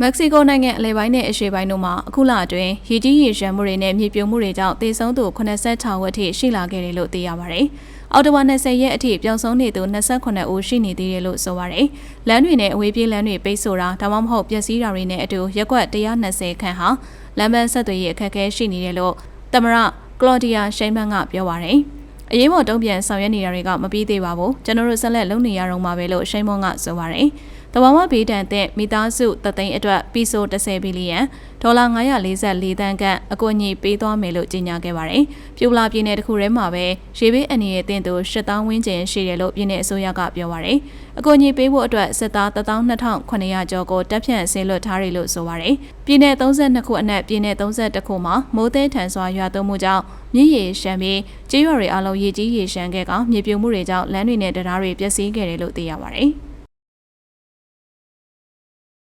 မက္ကဆီကိုနိုင်ငံအလဲပိုင်းနဲ့အရှေ့ပိုင်းတို့မှာအခုလအတွင်းရေကြီးရေရှမ်းမှုတွေနဲ့မြေပြိုမှုတွေကြောင့်သေဆုံးသူ86ဝက်ထိရှိလာခဲ့တယ်လို့သိရပါတယ်။အော်တိုဝါ20ရက်အထိပျောက်ဆုံးနေသူ28ဦးရှိနေသေးတယ်လို့ဆိုပါတယ်။လမ်းတွေနဲ့အဝေးပြေးလမ်းတွေပိတ်ဆို့တာဒါမှမဟုတ်ပျက်စီးတာတွေနဲ့အတူရက်ကွက်120ခန့်ဟာလမ်းမဆက်သွယ်ရေးအခက်အခဲရှိနေတယ်လို့သမရကလော်ဒီယာရှိန်မန်ကပြောပါတယ်။အရေးပေါ်တုံ့ပြန်ဆောင်ရွက်နေတာတွေကမပြီးသေးပါဘူးကျွန်တော်တို့ဆက်လက်လုပ်နေရတော့မှာပဲလို့ရှိန်မွန်ကဆိုပါတယ်။ တဘာဝဘေးဒဏ်သင့်မိသားစုသသိန်းအတွက်ပီဆို30ဘီလီယံဒေါ်လာ944သန်းခန့်အကူအညီပေးသွားမယ်လို့ကြေညာခဲ့ပါတယ်။ပြူလာပြည်နယ်တစ်ခုထဲမှာပဲရေဘေးအနေနဲ့တင်သူ8000ဝန်းကျင်ရှိတယ်လို့ပြည်နယ်အစိုးရကပြောပါတယ်။အကူအညီပေးဖို့အတွက်စစ်သား12900ကျော်ကိုတပ်ဖြန့်ဆင်းလွှတ်ထားတယ်လို့ဆိုပါတယ်။ပြည်နယ်32ခုအနက်ပြည်နယ်32ခုမှာမိုးသည်ထန်စွာရွာသွန်းမှုကြောင့်မြစ်ရေရှမ်းပြီးကျေးရွာတွေအလုံးရေကြီးရေရှမ်းခဲ့ကမြေပြိုမှုတွေကြောင့်လမ်းတွေနဲ့တံတားတွေပျက်စီးခဲ့တယ်လို့သိရပါတယ်။